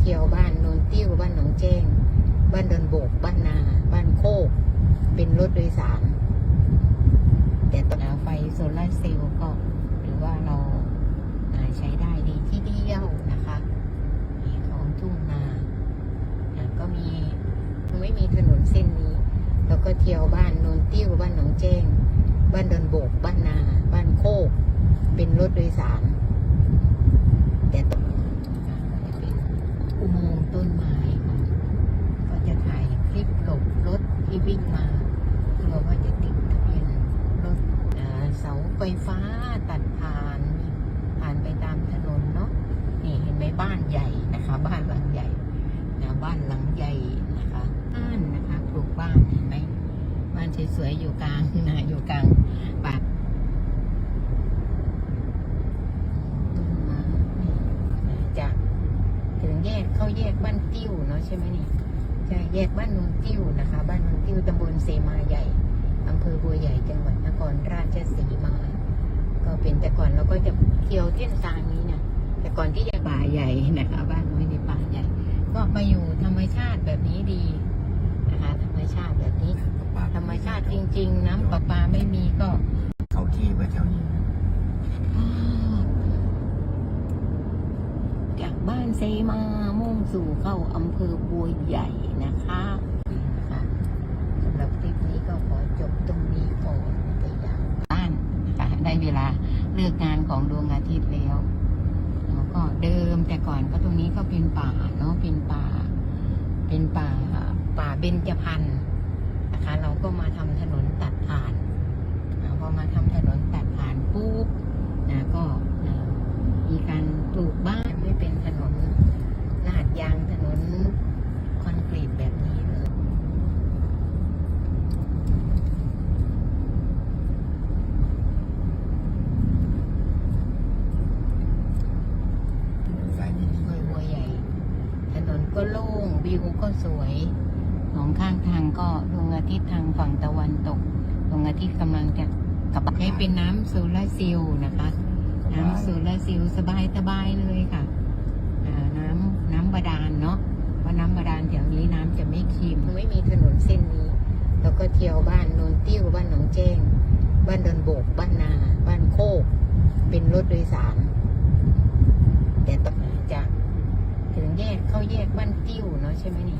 เที่ยวบ้านโนนติ้วบ้านหนองแจ้ง บ้านดอนโบก บ้านนา บ้านโคก เป็นรถโดยสาร แต่ตอนไฟโซลาร์เซลล์ก็หรือว่าเราใช้ได้ดีที่เดียวนะคะมีของทุ่งนาอ่าก็มีไม่มีถนนเส้นนี้ แล้วก็เที่ยวบ้านโนนติ้วบ้านหนองแจ้ง บ้านดอนโบก บ้านนา บ้านโคก เป็นรถโดยสาร แต่ตรงนี้นะคะก็จะเป็นอุโมงค์ ต้นไม้ ก็จะถ่ายคลิปหลบรถที่วิ่งมาเพื่อว่าจะติดทะเบียนรถเสาไฟฟ้าตัดผ่านผ่านไปตามถนนเนาะนี่เห็นไหมบ้านใหญ่นะคะ บ้านหลังใหญ่นะบ้านหลังใหญ่นะคะบ้านนะคะปลูกบ้านเห็นไหมบ้านสวยๆอยู่กลางนะอยู่กลางป่าต้นไม้นี่จากถึงแยก เข้าแยกบ้านติ้วเนาะใช่ไหมนี่ใช่แยกบ้านนนติ้วนะคะ บ้านนนติ้วตำบลเสมาใหญ่อำเภอบัวใหญ่จังหวัดนครราชสีมา ก็เป็นแต่ก่อนเราก็จะเที่ยวเส้นทางนี้เนี่ยแต่ก่อนที่จะป่าใหญ่นะคะบ้านน้อยในป่าใหญ่ ก็มาอยู่ธรรมชาติแบบนี้ดีนะคะธรรมชาติแบบนี้ ธรรมชาติจริง ๆ น้ำประปาไม่มีก็เขาที่ไว้แถวนี้ จาก บ้านเซมามุ่งสู่เข้าอำเภอบัวใหญ่นะคะนะคะสำหรับคลิปนี้ก็ขอจบตรงนี้ก่อนไปยังบ้านนะคะได้เวลาเลิกงานของดวงอาทิตย์แล้วแล้วก็เดิมแต่ก่อนก็ตรงนี้ก็เป็นป่าเนาะเป็นป่า เป็นป่าป่าเบญจพรรณนะคะ เราก็มาทำถนนตัดผ่านพอมาทำถนนตัดผ่านปุ๊บนะก็นะมีการปลูกบ้านไม่เป็นถนนลาดยางถนนคอนกรีตแบบนี้เลย สายนี้ ห้วยบัวใหญ่ ถนนก็โล่ง วิวก็สวยสองข้างทางก็ดวงอาทิตย์ทางฝั่งตะวันตกดวงอาทิตย์กำลังจะกลับให้เป็นน้ำโซลาร์เซลล์นะคะ น้ำโซลาร์เซลล์สบายสบายๆเลยค่ะอ่าน้ำน้ำบาดาลเนาะเพราะน้ำบาดาลแถวนี้น้ำจะไม่เค็มไม่มีถนนเส้นนี้ แล้วก็เที่ยวบ้านโนนติ้วบ้านหนองแจ้ง บ้านดอนโบก บ้านนา บ้านโคก เป็นรถโดยสาร แต่ตอนจากถึงแยกเข้าแยกบ้านติ้วเนาะ ใช่ไหมนี่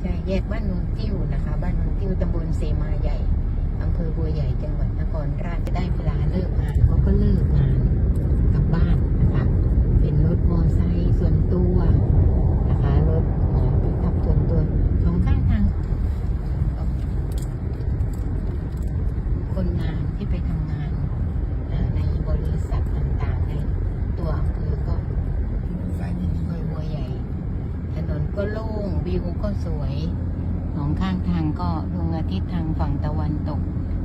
ใช่แยกบ้านโนนติ้วนะคะ บ้านโนนติ้วตำบลเสมาใหญ่อำเภอบัวใหญ่จังหวัดนครราชได้เวลาเลิกงานเขาก็เลิกงานกลับบ้านนะคะ เป็นรถมอไซค์ส่วนตัวนะคะรถหอปิกอัพส่วนตัวสองข้างทาง คนงานที่ไปทำงานอ่าในบริษัทต่างๆ ในตัวอำเภอก็ สายนี้ ห้วยบัวใหญ่ ถนนก็ โล่งวิวก็สวยสองข้างทางก็ดวงอาทิตย์ทางฝั่งตะวันตก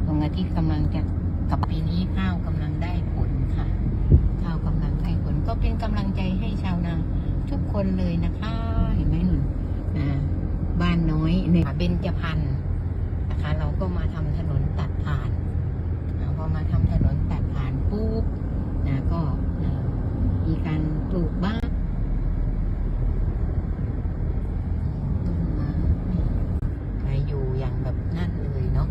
ดวงอาทิตย์กำลังจะกับปีนี้ข้าวกำลังได้ผลค่ะ ข้าวกำลังได้ผลก็เป็นกำลังใจให้ชาวนาทุกคนเลยนะคะเห็นไหมหนุนบ้านน้อยในเบญจพรรณนะคะ เราก็มาทำถนนตัดผ่านอาพอมาทำถนนตัดผ่านปุ๊บนะก็อ่ามีการปลูกบ้าน ต้นไม้ใครอยู่อย่างแบบนั่นเลยเนาะ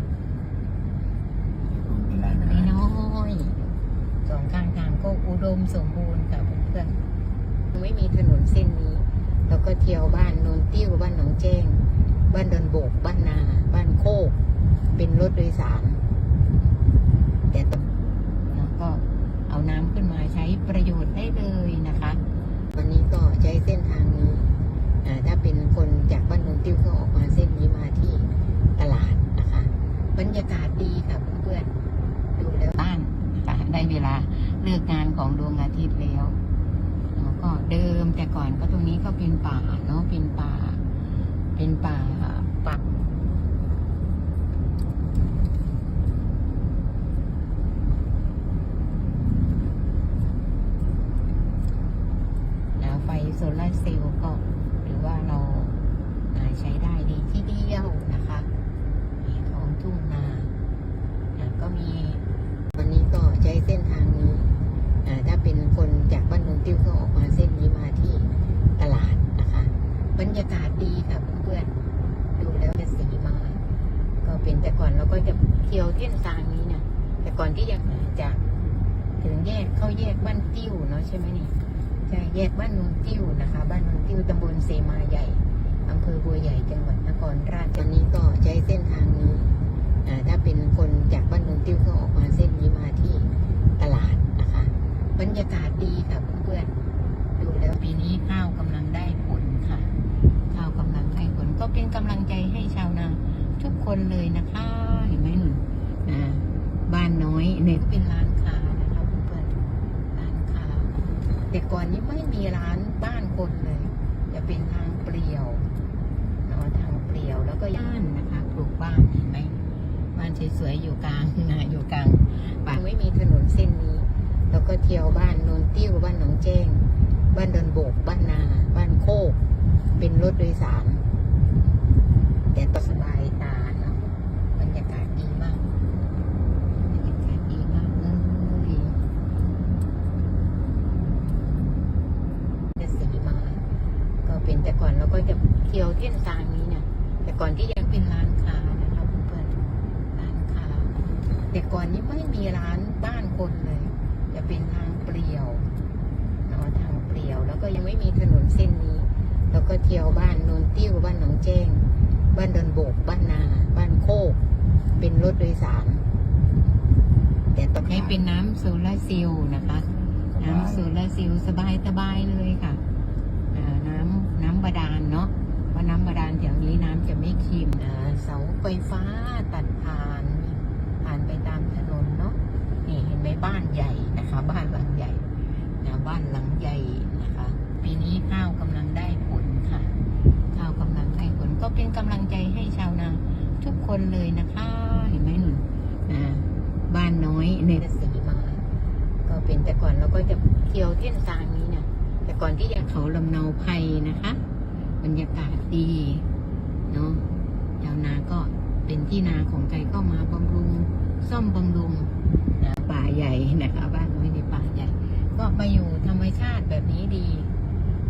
เวลา ไม่น้อยสองข้างทางก็อุ ดมสมบูรณ์ค่ะเพื่อนๆไม่มีถนนเส้นนี้แล้วก็เที่ยวบ้านโนนติ้วบ้านหนองแจ้ง บ้านดอนโบก บ้านนา บ้านโคก เป็นรถโดยสาร แต่ต้องแล้วก็เอาน้ำขึ้นมาใช้ประโยชน์ได้เลยนะคะ วันนี้ก็ใช้เส้นทางนี้ อ่าถ้าเป็นคนจากบ้านนนติ้วก็ออกมาเส้นนี้มาที่ตลาดนะคะ บรรยากาศดีค่ะเพื่อนๆดูแล้วบ้านนะคะได้เวลาเลิกงาน ของดวงอาทิตย์แล้วแล้วก็เดิมแต่ก่อนก็ตรงนี้ก็เป็นป่าเนาะเป็นป่า เป็นป่าปักนะไฟโซลาร์เซลล์ก็ หรือว่าเราอ่าใช้ได้ดีที่เดียวนะคะมีของทุ่งนาอ่าก็มี วันนี้ก็ใช้เส้นทางนี้อ่าถ้าเป็นคนจากบ้านนนติ้วก็ออกมาเส้นนี้มาที่ตลาดนะคะ บรรยากาศดีค่ะเพื่อนๆดูแล้วจะสีมา ก็เป็นแต่ก่อนเราก็จะเที่ยวเส้นทางนี้เนี่ยแต่ก่อนที่จะจะถึงแยกเข้าแยกบ้านติ้วเนาะ ใช่ไหมนี่ใช่แยกบ้านนนติ้วนะคะ บ้านนนติ้วตำบลเสมาใหญ่อำเภอบัวใหญ่จังหวัดนครราชอันนี้ก็ใช้เส้นทางนี้อ่าถ้าเป็นคนจากบ้านนนติ้วก็ออกมาเส้นนี้มาที่ตลาดนะคะ บรรยากาศดีค่ะเพื่อนๆดูแล้วปีนี้ข้าวกำลังได้ผลค่ะ ข้าวกำลังให้ผลก็เป็นกำลังใจให้ชาวนาทุกคนเลยนะคะ เห็นไหมหนุนอ่าบ้านน้อยเนี่ยก็เป็นร้านค้านะคะเพื่อนๆร้านค้า แต่ก่อนนี้ไม่มีร้านบ้านคนเลย จะเป็นทางเปลี่ยวเนาะทางเปลี่ยวแล้วก็ย่านนะคะปลูกบ้านเห็นไหมบ้านสวยๆอยู่กลางนะอยู่กลางป่าไม่มีถนนเส้นนี้ แล้วก็เที่ยวบ้านโนนติ้วบ้านหนองแจ้ง บ้านดอนโบก บ้านนา บ้านโคก เป็นรถโดยสาร แต่ก็สบายตาเนาะบรรยากาศดีมากบรรยากาศดีมากเลยจะสีมา ก็ เป็นแต่ก่อนเราก็จะเที่ยวเส้นทางนี้เนี่ยแต่ก่อนที่ยังเป็นร้านค้านะคะเพื่อนร้านค้าแต่ก่อนนี้ไม่มีร้านบ้านคนเลย จะเป็นทางเปลี่ยวเนาะทางเปลี่ยวแล้วก็ยังไม่มีถนนเส้นนี้แล้วก็เที่ยวบ้านโนนติ้วบ้านหนองแจ้ง บ้านดอนโบก บ้านนา บ้านโคก เป็นรถโดยสาร แต่ตองให้เป็นน้ำโซลาร์เซลล์นะคะ น้ำโซลาร์เซลล์สบายสบายเลยค่ะ น้ำบาดาลเนาะว่าน้ำบาดาลแถวนี้น้ำจะไม่เค็มอ่าเสาไฟฟ้าตัดผ่าน ผ่านไปตามถนนเนาะนี่เห็นไหมบ้านใหญ่นะคะ บ้านหลังใหญ่นะบ้านหลังใหญ่นะคะ ปีนี้ข้าวกำลังได้ผลค่ะ ข้าวกำลังให้ผลก็เป็นกำลังใจให้ชาวนาทุกคนเลยนะคะ เห็นไหมหนุนอ่าบ้านน้อยในสีมา ก็เป็นแต่ก่อนเราก็จะเที่ยวเส้นทางนี้เนี่ย แต่ก่อนที่จะเขาลำเนาไพรนะคะ บรรยากาศดีเนาะชาวนาก็เป็นที่นาของไก่ก็มาบำรุง ซ่อมบำรุงนะป่าใหญ่นะคะบ้านน้อยในป่าใหญ่ ก็มาอยู่ธรรมชาติแบบนี้ดี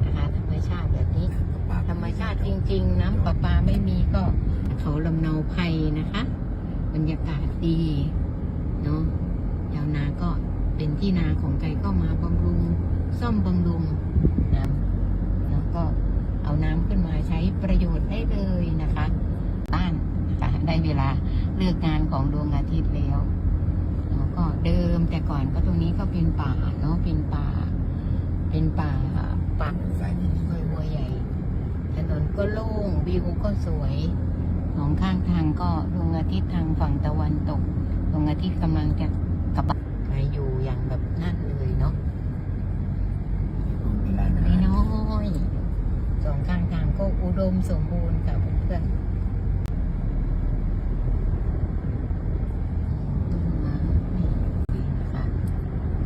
นะคะ ธรรมชาติแบบนี้ธรรมชาติจริง ๆ น้ำประปาไม่มีก็เขาลำเนาไพรนะคะ บรรยากาศดีเนาะชาวนาก็เป็นที่นาของไก่ก็มาบำรุง ซ่อมบำรุง ก็เอาน้ำขึ้นมาใช้ประโยชน์ได้เลยนะคะบ้านนะคะได้เวลาเลิกงานของดวงอาทิตย์แล้วแล้วก็เดิมแต่ก่อนก็ตรงนี้ก็เป็นป่าเนาะเป็นป่า เป็นป่าป่าสายดินบัวใหญ่ถนนก็โล่งวิวก็สวยสองข้างทางก็ดวงอาทิตย์ทางฝั่งตะวันตกดวงอาทิตย์กำลังจะกลับมาอยู่อย่างแบบนั่นเลยเนาะ มีร้านอา ไม่ หาร น้อยสองข้างทางก็อุด มสมบูรณ์ค่ะเพื่อนไม้นี่นะคะ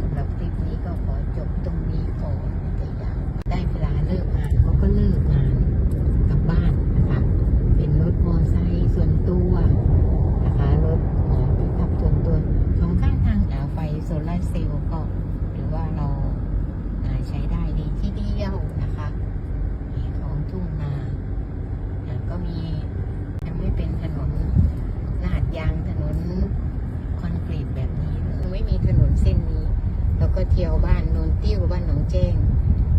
สำหรับคลิปนี้ก็ขอจบตรงนี้ก่อนแต่อยากได้เวลาเลิกงานเขาก็เลิกงานกลับบ้านนะคะ เป็นรถมอไซค์ส่วนตัวนะคะ รถเอ่อที่ขับส่วนตัวสองข้างทางอ่าไฟโซลาร์เซลล์ก็หรือว่าเรา อ่าใช้ได้ดีที่เดียวนะคะมีท้องทุ่งนาอ่าก็มียังไม่เป็นถนนลาดยางถนนคอนกรีตแบบนี้ยังไม่มีถนนเส้นนี้ แล้ว ก็เที่ยวบ้านโนนติ้วบ้านหนองแจ้ง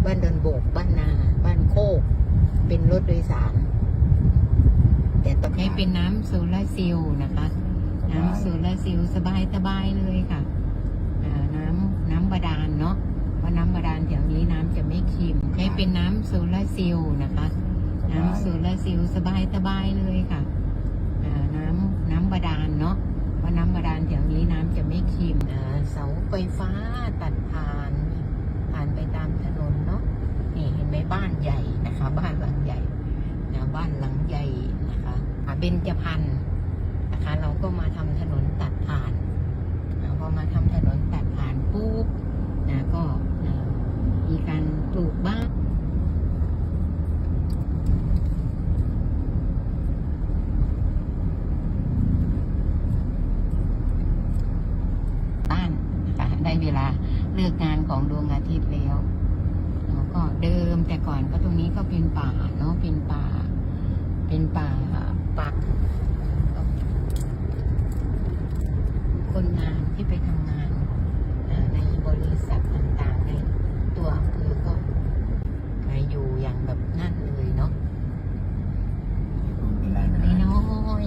บ้านดอนโบก บ้านนา บ้านโคก เป็นรถโดยสาร แต่ต้องให้เป็นน้ำโซลาร์เซลล์นะคะ น้ำโซลาร์เซลล์สบายสบายเลยค่ะน้ำน้ำบาดาลเนาะว่าน้ำบาดาลแถวนี้น้ำจะไม่เค็มให้เป็นน้ำโซลาร์เซลล์นะคะ น้ำโซลาร์เซลล์สบายสบายเลยค่ะอ่าน้ำน้ำบาดาลเนาะว่าน้ำบาดาลแถวนี้น้ำจะไม่เค็มอ่าไฟฟ้าตัดผ่าน ผ่านไปตามถนนเนาะนี่เห็นไหมบ้านใหญ่นะคะ บ้านหลังใหญ่นะบ้านหลังใหญ่นะคะเบญจพรรณนะคะ เราก็มาทำถนนตัดผ่านพอมาทำถนนตัดผ่านปุ๊บนะก็มีการปลูกบ้าน นะคะได้เวลาเลิกงานของดวงอาทิตย์แล้วแล้วก็เดิมแต่ก่อนก็ตรงนี้ก็เป็นป่าเนาะเป็นป่า เป็นป่าป่าคนงานที่ไปทำงานอ่าในบริษัทต่างๆในตัวอำเภอก็มาอยู่อย่างแบบนั่นเลยเนาะเป็นร้านอาน้หารอย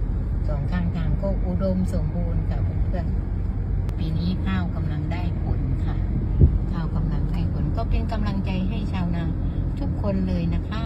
ๆสองข้างทางก็อุดมสมบูรณ์กับเพื่อนๆปีนี้ข้าวกำลังได้ผลค่ะ ข้าวกำลังได้ผลก็เป็นกำลังใจให้ชาวนาทุก คนเลยนะคะ